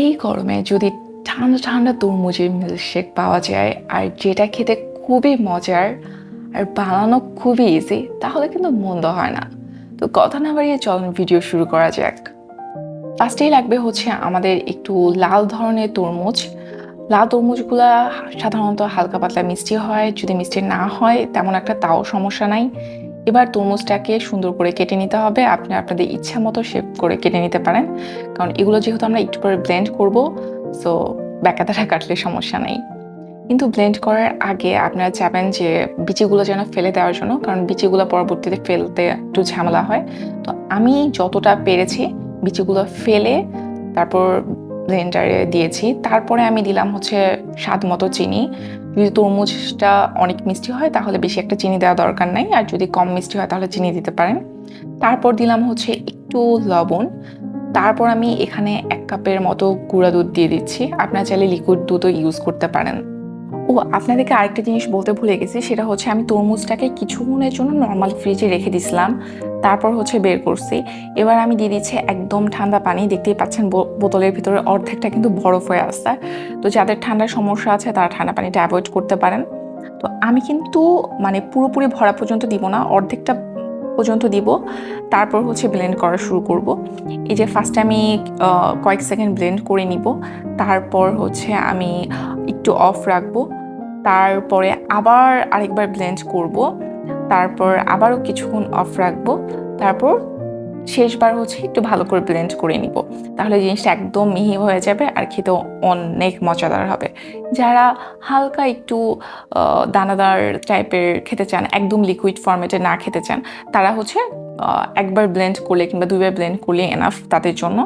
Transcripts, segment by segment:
এই গরমে যদি ঠান্ডা ঠান্ডা তরমুজের মিল্কশেক পাওয়া যায় আর যেটা খেতে খুবই মজার আর বানানো খুবই ইজি তাহলে কিন্তু মন্দ হয় না। তো কথা না বাড়িয়ে চলুন ভিডিও শুরু করা যাক। ফার্স্টেই লাগবে হচ্ছে আমাদের একটু লাল ধরনের তরমুজ। লাল তরমুজগুলা সাধারণত হালকা পাতলা মিষ্টি হয়, যদি মিষ্টি না হয় তেমন একটা তাও সমস্যা নাই। এবার তরমুজটাকে সুন্দর করে কেটে নিতে হবে। আপনি আপনাদের ইচ্ছা মতো শেপ করে কেটে নিতে পারেন। কারণ এগুলো যেহেতু আমরা একটু পরে ব্লেন্ড করব সো ব্যাকাতাটা কাটলে সমস্যা নেই। কিন্তু ব্লেন্ড করার আগে আপনারা চাবেন যে বিচিগুলো যেন ফেলে দেওয়ার জন্য, কারণ বিচিগুলো পরবর্তীতে ফেলতে একটু ঝামেলা হয়। তো আমি যতটা পেরেছি বিচিগুলো ফেলে, তারপর ব্লেন্ডারে দিয়েছি। তারপরে আমি দিলাম হচ্ছে স্বাদ মতো চিনি। যদি তরমুজটা অনেক মিষ্টি হয়, তাহলে বেশি একটা চিনি দেওয়া দরকার নাই। আর যদি কম মিষ্টি হয়, তাহলে চিনি দিতে পারেন। তারপর দিলাম হচ্ছে একটু লবণ। তারপর আমি এখানে এক কাপের মতো গুঁড়া দুধ দিয়ে দিচ্ছি। আপনারা চাইলে লিকুইড দুধও ইউজ করতে পারেন। ও, আপনাদেরকে আরেকটা জিনিস বলতে ভুলে গেছি। সেটা হচ্ছে আমি তরমুজটাকে কিছুক্ষণের জন্য নর্মাল ফ্রিজে রেখে দিছিলাম। তারপর হচ্ছে বের করছি। এবার আমি দিয়ে দিচ্ছি একদম ঠান্ডা পানি। দেখতেই পাচ্ছেন বোতলের ভিতরে অর্ধেকটা কিন্তু বরফ হয়ে আসছে। তো যাদের ঠান্ডার সমস্যা আছে, তারা ঠান্ডা পানিটা অ্যাভয়েড করতে পারেন। তো আমি কিন্তু মানে পুরোপুরি ভরা পর্যন্ত দিব না, অর্ধেকটা পর্যন্ত দিব। তারপর হচ্ছে ব্লেন্ড করা শুরু করব। এই যে ফার্স্টে আমি কয়েক সেকেন্ড ব্লেন্ড করে নিব। তারপর হচ্ছে আমি একটু অফ রাখব। তারপরে আবার আরেকবার ব্লেন্ড করব। তারপর আবারও কিছুক্ষণ অফ রাখব। তারপর শেষবার হচ্ছে একটু ভালো করে ব্লেন্ড করে নিব। তাহলে জিনিসটা একদম মিহি হয়ে যাবে আর খেতেও অনেক মজাদার হবে। যারা হালকা একটু দানাদার টাইপের খেতে চান, একদম লিকুইড ফর্মেটে না খেতে চান, তারা হচ্ছে একবার ব্লেন্ড করলে কিংবা দুইবার ব্লেন্ড করলে এনাফ তাদের জন্য।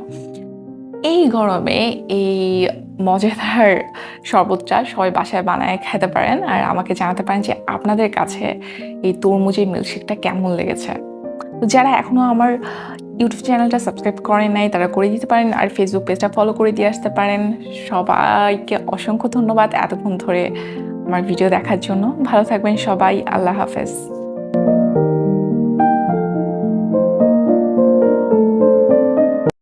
এই গরমে এই মজাদার শরবতটা সবাই বাসায় বানায় খেতে পারেন আর আমাকে জানাতে পারেন যে আপনাদের কাছে এই তরমুজের মিল্কশেকটা কেমন লেগেছে। তো যারা এখনও আমার ইউটিউব চ্যানেলটা সাবস্ক্রাইব করেন নাই, তারা করে দিতে পারেন আর ফেসবুক পেজটা ফলো করে দিয়ে আসতে পারেন। সবাইকে অসংখ্য ধন্যবাদ এতক্ষণ ধরে আমার ভিডিও দেখার জন্য। ভালো থাকবেন সবাই, আল্লাহ হাফেজ।